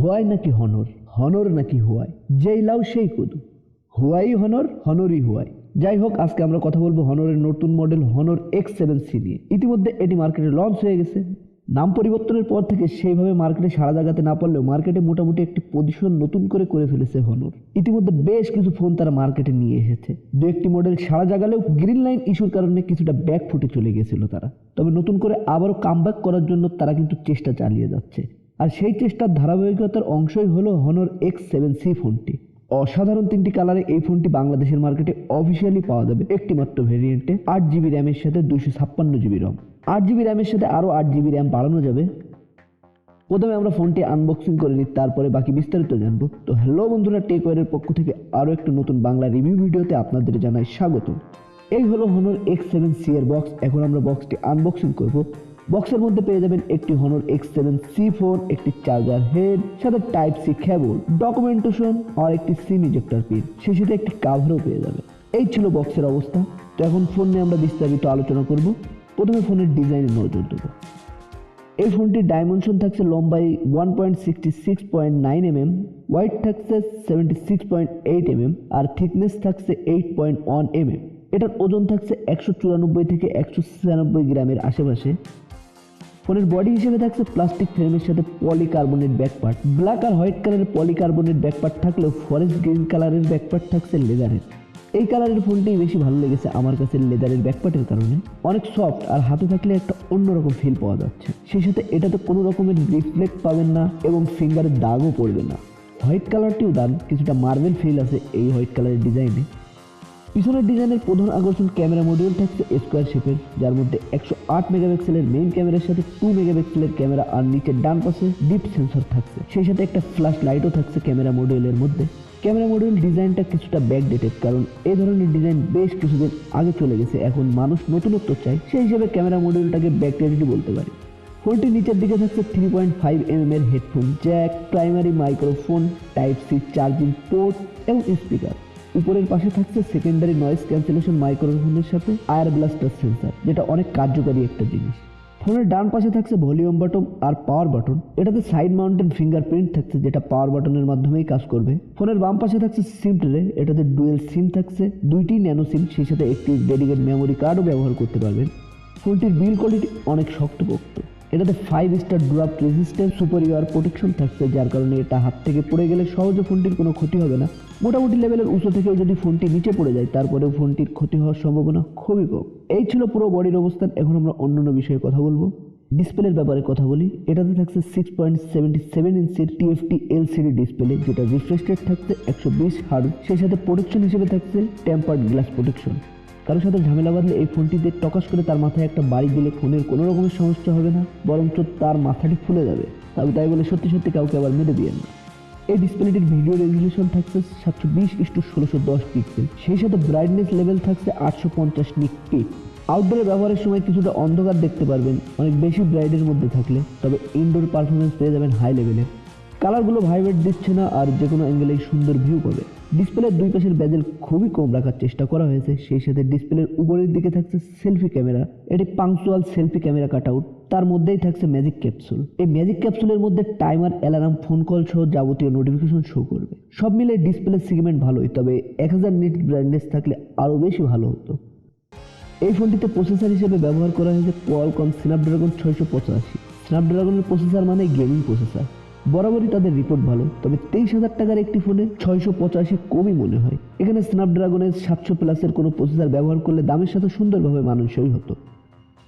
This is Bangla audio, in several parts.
হোয়াই নাকি হনর? হনর নাকি হোয়াই? যেই লাউ সেই কুদু। হোয়াই হনর, হনরই হোয়াই। যাই হোক, আজকে আমরা কথা বলব হনরের নতুন model Honor X seven C নিয়ে। ইতিমধ্যে এটি মার্কেটে লঞ্চ হয়ে গেছে। নাম পরিবর্তনের পর থেকে সেইভাবে মার্কেটে সাড়া জাগাতে না পারলেও মার্কেটে মোটামুটি একটি পজিশন নতুন করে করে ফেলেছে হনর। ইতিমধ্যে বেশ কিছু ফোন তারা মার্কেটে নিয়ে এসেছে। দু একটি মডেল সাড়া জাগালেও গ্রিন লাইন ইস্যুর কারণে কিছুটা ব্যাক ফুটে চলে গিয়েছিল তারা। তবে নতুন করে আবারও কামব্যাক করার জন্য তারা কিন্তু চেষ্টা চালিয়ে যাচ্ছে। আর সেই চেষ্টার ধারাবাহিকতার অংশই হলো হনর এক্স সেভেন সি ফোনটি। অসাধারণ তিনটি কালারে এই ফোনটি বাংলাদেশের মার্কেটে অফিসিয়ালি পাওয়া যাবে একটি মাত্র ভেরিয়েন্টে। আট জিবি র্যামের সাথে দুইশো ছাপ্পান্ন জিবি রম। আট জিবি র্যামের সাথে আরও আট জিবি র্যাম বাড়ানো যাবে। প্রথমে আমরা ফোনটি আনবক্সিং করে নিই, তারপরে বাকি বিস্তারিত জানব। তো হ্যালো বন্ধুরা টেক ওয়ারের পক্ষ থেকে আরও একটি নতুন বাংলা রিভিউ ভিডিওতে আপনাদের জানাই স্বাগত এই হলো হনর এক্স সেভেন সি এর বক্স এখন আমরা বক্সটি আনবক্সিং করব। বক্সের মধ্যে পেয়ে যাবেন একটি Honor X seven C four একটি চার্জার হেড সাথে টাইপ সি কেবল ডকুমেন্টেশন আর একটি সিম ইজেক্টর পিন সেই সাথে একটি কাভারও পেয়ে যাবে এই ছিল বক্সের অবস্থা। তো এখন ফোন নিয়ে আমরা বিস্তারিত আলোচনা করব। প্রথমে ফোনের ডিজাইনে নজর দেবো। এই ফোনটির ডাইমেনশন থাকছে লম্বাই one point sixty six point nine mm wide থাকছে seventy six point eight mm আর থিকনেস থাকছে এইট পয়েন্ট ওয়ান এমএম এটার ওজন থাকছে একশো চুরানব্বই থেকে একশো ছিয়ানব্বই গ্রামের আশেপাশে। ফোনের বডি হিসেবে থাকছে প্লাস্টিক ফ্রেমের সাথে পলিকার্বনেট ব্যাকপার্ট ব্ল্যাক আর হোয়াইট কালারের পলিকার্বনেট ব্যাকপার্ট থাকলেও ফরেস্ট গ্রিন কালারের ব্যাকপার্ট থাকছে লেদারের এই কালারের ফোনটি বেশি ভালো লেগেছে আমার কাছে লেদারের ব্যাকপার্টের কারণে। অনেক সফট আর হাতে থাকলে একটা অন্যরকম ফিল পাওয়া যাচ্ছে। সেই সাথে এটাতে কোনো রকমের রিফ্লেক্ট পাবেন না এবং ফিঙ্গারের দাগও পড়বে না। হোয়াইট কালারটিও দান কিছুটা মার্বেল ফিল আছে এই হোয়াইট কালারের ডিজাইনে পিছনের ডিজাইনের প্রধান আকর্ষণ ক্যামেরা মডিউল থাকছে স্কোয়ার শেপের, যার মধ্যে একশো আট মেগাপিক্সেলের মেইন ক্যামেরার সাথে টু মেগাপিক্সেলের ক্যামেরা আর নিচের ডান পাশে ডিপ সেন্সর থাকছে। সেই সাথে একটা ফ্ল্যাশ লাইটও থাকছে ক্যামেরা মডিউলের মধ্যে। ক্যামেরা মডিউল ডিজাইনটা কিছুটা ব্যাকডেটেড কারণ এই ধরনের ডিজাইন বেশ কিছুদিন আগে চলে গেছে। এখন মানুষ নতুনত্ব চায়, সেই হিসেবে ক্যামেরা মডিউলটাকে ব্যাকডেটেডই বলতে পারি। ফোনটির নিচের দিকে থাকছে three point five M M এর headphone jack primary microphone type C charging port এবং স্পিকার উপরের পাশে থাকছে সেকেন্ডারি নয়েজ ক্যান্সেলেশন মাইক্রোফোনের সাথে আয়ার ব্লাস্টার সেন্সার যেটা অনেক কার্যকারী একটা জিনিস। ফোনের ডান পাশে থাকছে ভলিউম বাটন আর পাওয়ার বাটন এটাতে সাইড মাউন্টেন ফিঙ্গারপ্রিন্ট থাকছে, যেটা পাওয়ার বাটনের মাধ্যমেই কাজ করবে। ফোনের বাম পাশে থাকছে সিম ট্রে এটাতে ডুয়েল সিম থাকছে, দুইটি ন্যানো সিম সেই সাথে একটি ডেডিকেট মেমোরি কার্ডও ব্যবহার করতে পারবেন। ফোনটির বিল কোয়ালিটি অনেক শক্তপোক্ত। এটাতে five star drop resistance superior protection থাকছে, যার কারণে এটা হাত থেকে পড়ে গেলে সহজে ফোনটির কোনো ক্ষতি হবে না। মোটামুটি লেভেলের উঁচু থেকেও যদি ফোনটি নিচে পড়ে যায়, তারপরেও ফোনটির ক্ষতি হওয়ার সম্ভাবনা খুবই কম। এই ছিল পুরো বডির অবস্থান, এখন আমরা অন্যান্য বিষয়ে কথা বলব। ডিসপ্লের ব্যাপারে কথা বলি। এটাতে থাকছে সিক্স পয়েন্ট সেভেন্টি সেভেন ইঞ্চির টিএফটি এলসিডি ডিসপ্লে যেটা রিফ্রেশ রেট থাকছে একশো বিশ হার্ড সেই সাথে প্রোটেকশন হিসেবে থাকছে টেম্পার্ড গ্লাস প্রোটেকশন কারোর সাথে ঝামেলা বাঁধলে এই ফোনটিতে টকাস করে তার মাথায় একটা বাড়ি দিলে ফোনের কোনো রকমের সমস্যা হবে না, বরঞ্চ তার মাথাটি ফুলে যাবে। তবে তাই বলে সত্যি সত্যি কাউকে আবার মেরে দিয়েন না। এই ডিসপ্লেটির ভিডিও রেজলিউশন থাকছে সাতশো বিশ ইস্টু ষোলোশো দশ পিক্সেল সেই সাথে ব্রাইটনেস লেভেল থাকছে আটশো পঞ্চাশ নিক পিক আউটডোরে ব্যবহারের সময় কিছুটা অন্ধকার দেখতে পারবেন, অনেক বেশি ব্রাইডের মধ্যে থাকলে, তবে ইনডোর পারফরমেন্স পেয়ে যাবেন হাই লেভেলের কালারগুলো ভাইব্রেট দিচ্ছে না আর যে কোনো অ্যাঙ্গেলেই সুন্দর ভিউ পাবে। ডিসপ্লের দুই পাশের ব্যাজেল খুবই কম রাখার চেষ্টা করা হয়েছে, সেই সাথে ডিসপ্লের উপরের দিকে থাকছে সেলফি ক্যামেরা এটি punctual selfie camera cut out তার মধ্যেই থাকছে ম্যাজিক ক্যাপসুল এই ম্যাজিক ক্যাপসুলের মধ্যে টাইমার অ্যালার্ম ফোন কল সহ যাবতীয় নোটিফিকেশন শো করবে। সব মিলে ডিসপ্লে সিগমেন্ট ভালোই, তবে এক হাজার নিট ব্রাইটনেস থাকলে আরও বেশি ভালো হতো। এই ফোনটিতে প্রসেসর হিসেবে ব্যবহার করা হয়েছে কোয়ালকম স্ন্যাপড্রাগন ছয়শো পঁচাশি। স্ন্যাপড্রাগনের প্রসেসর মানে গেমিং প্রসেসর বরাবরই তাদের রিপোর্ট ভালো, তবে তেইশ হাজার টাকার একটি ফোনে ছয়শো পঁচাশি কমই মনে হয়। এখানে স্ন্যাপড্রাগনের সাতশো প্লাসের কোনো প্রসেসর ব্যবহার করলে দামের সাথে সুন্দরভাবে মানানসই হতো।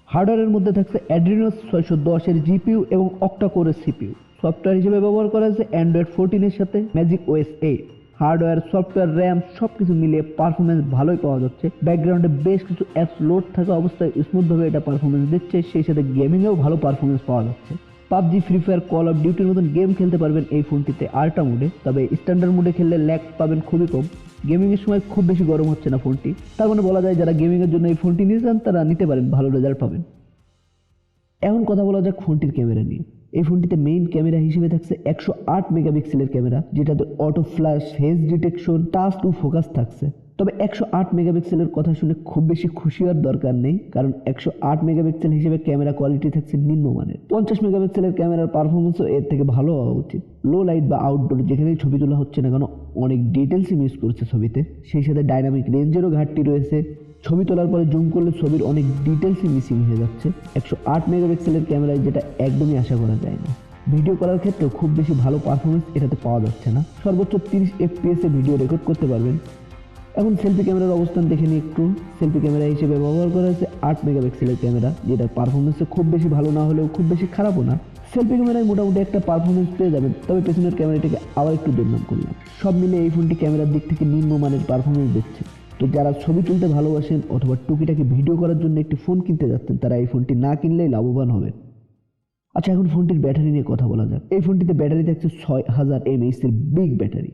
হার্ডওয়্যারের মধ্যে থাকছে অ্যাড্রিনোস ছয়শো দশের জিপিইউ এবং অক্টা কোরের সিপিইউ সফটওয়্যার হিসেবে ব্যবহার করা হয়েছে অ্যান্ড্রয়েড ফোরটিনের সাথে Magic OS eight hardware software RAM সব কিছু মিলিয়ে পারফরমেন্স ভালোই পাওয়া যাচ্ছে। ব্যাকগ্রাউন্ডে বেশ কিছু অ্যাপস লোড থাকা অবস্থায় স্মুথভাবে এটা পারফরমেন্স দিচ্ছে, সেই সাথে গেমিংয়েও ভালো পারফরমেন্স পাওয়া যাচ্ছে। PUBG Free Fire Call of ডিউটির মতন গেম খেলতে পারবেন এই ফোনটিতে। আল্ট্রা মোডে তবে স্ট্যান্ডার্ড মোডে খেললে ল্যাগ পাবেন খুবই কম। গেমিংয়ের সময় খুব বেশি গরম হচ্ছে না ফোনটি। তার মানে বলা যায়, যারা গেমিংয়ের জন্য এই ফোনটি নিয়ে যান তারা নিতে পারেন, ভালো রেজাল্ট পাবেন। এখন কথা বলা যাক ফোনটির ক্যামেরা নিয়ে। এই ফোনটিতে মেইন ক্যামেরা হিসেবে থাকছে একশো আট মেগাপিক্সেলের ক্যামেরা যেটাতে auto flash face detection touch to focus থাকছে। তবে একশো আট মেগাপিক্সেলের কথা শুনে খুব বেশি খুশি হওয়ার দরকার নেই, কারণ একশো আট মেগাপিক্সেল হিসেবে ক্যামেরা কোয়ালিটি থাকছে নিম্নমানের। পঞ্চাশ মেগাপিক্সেলের ক্যামেরার পারফরমেন্সও এর থেকে ভালো হওয়া উচিত। লো লাইট বা আউটডোর যেখানেই ছবি তোলা হচ্ছে না কেন, অনেক ডিটেলসই মিস করছে ছবিতে। সেই সাথে ডাইনামিক রেঞ্জেরও ঘাটতি রয়েছে। ছবি তোলার পরে জুম করলে ছবির অনেক ডিটেলসই মিসিং হয়ে যাচ্ছে। একশো আট মেগাপিক্সেলের ক্যামেরায় যেটা একদমই আশা করা যায় না। ভিডিও করার ক্ষেত্রেও খুব বেশি ভালো পারফরমেন্স এটাতে পাওয়া যাচ্ছে না। সর্বোচ্চ তিরিশ এফপিএস ভিডিও রেকর্ড করতে পারবেন। এখন সেলফি ক্যামেরার অবস্থান দেখে নিই একটু। সেলফি ক্যামেরা হিসেবে ব্যবহার করা হয়েছে আট মেগাপিক্সেলের ক্যামেরা যেটা পারফরমেন্সে খুব বেশি ভালো না হলেও খুব বেশি খারাপও না। সেলফি ক্যামেরায় মোটামুটি একটা পারফরমেন্স পেয়ে যাবেন, তবে পেছনের ক্যামেরাটিকে আবার একটু দুর্নাম করলাম। সব মিলে এই ফোনটি ক্যামেরার দিক থেকে নিম্নমানের পারফরমেন্স দিচ্ছে। তো যারা ছবি তুলতে ভালোবাসেন অথবা টুকিটাকি ভিডিও করার জন্য একটি ফোন কিনতে যাচ্ছেন, তারা এই ফোনটি না কিনলেই লাভবান হবেন। আচ্ছা এখন ফোনটির ব্যাটারি নিয়ে কথা বলা যাক। এই ফোনটিতে ব্যাটারি থাকছে ছয় হাজার এমএইচ এর বিগ ব্যাটারি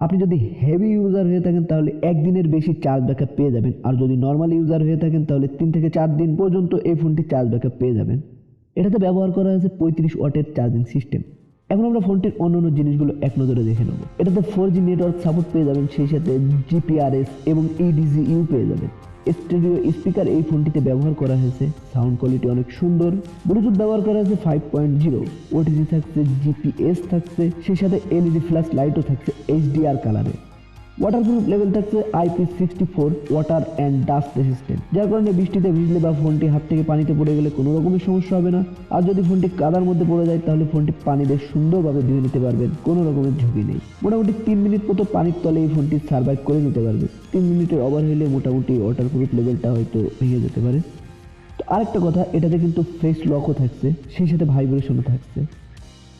আপনি যদি হেভি ইউজার হয়ে থাকেন, তাহলে একদিনের বেশি চার্জ ব্যাকআপ পেয়ে যাবেন। আর যদি নর্মাল ইউজার হয়ে থাকেন, তাহলে তিন থেকে চার দিন পর্যন্ত এই ফোনটি চার্জ ব্যাকআপ পেয়ে যাবেন। এটাতে ব্যবহার করা হয়েছে পঁয়ত্রিশ ওয়াটের চার্জিং সিস্টেম এখন আমরা ফোনটির অন্য অন্য জিনিসগুলো এক নজরে দেখে নেব। এটাতে ফোর জি নেটওয়ার্ক সাপোর্ট পেয়ে যাবেন, সেই সাথে জিপিআরএস এবং E ইডিজি ইউ পেয়ে যাবেন। স্টুডিও স্পিকার এই ফোনটিতে ব্যবহার করা হয়েছে। সাউন্ড কোয়ালিটি অনেক সুন্দর। ব্লুটুথ ব্যবহার করা হয়েছে ফাইভ পয়েন্ট জিরো ওটিজি থাকছে জিপিএস থাকছে, সেই সাথে এলইডি ফ্ল্যাশ লাইটও থাকছে এইচডিআর কালারে ওয়াটারপ্রুফ লেভেল থাকছে IP sixty four water and dust resistant যার কারণে বৃষ্টিতে ভিজলে বা ফোনটি হাত থেকে পানিতে পড়ে গেলে কোনো রকমের সমস্যা হবে না। আর যদি ফোনটি কাদার মধ্যে পড়ে যায়, তাহলে ফোনটি পানি দিয়ে সুন্দরভাবে ধুয়ে নিতে পারবেন কোনো রকমের ঝুঁকি নেই। মোটামুটি তিন মিনিট মতো পানির তলে এই ফোনটি সার্ভাইভ করে নিতে পারবে। তিন মিনিটের ওভার হলে মোটামুটি ওয়াটারপ্রুফ লেভেলটা হয়তো ভেঙে যেতে পারে। তো আরেকটা কথা, এটাতে কিন্তু ফেস লকও থাকছে, সেই সাথে ভাইব্রেশনও থাকছে।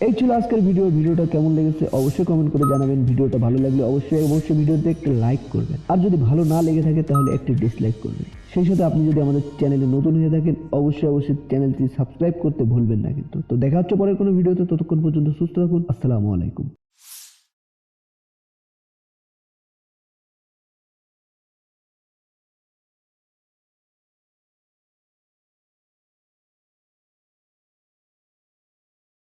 এই ছিল আজকের ভিডিও। ভিডিওটা কেমন লেগেছে অবশ্যই কমেন্ট করে জানাবেন। ভিডিওটা ভালো লাগলে অবশ্যই অবশ্যই ভিডিওতে একটু লাইক করবেন। আর যদি ভালো না লেগে থাকে তাহলে একটি ডিসলাইক করবেন। সেই সাথে আপনি যদি আমাদের চ্যানেলে নতুন হয়ে থাকেন, অবশ্যই অবশ্যই চ্যানেলটি সাবস্ক্রাইব করতে ভুলবেন না কিন্তু। তো দেখা হচ্ছে পরের কোনো ভিডিওতে। ততক্ষণ পর্যন্ত সুস্থ থাকুন। আসসালামু আলাইকুম।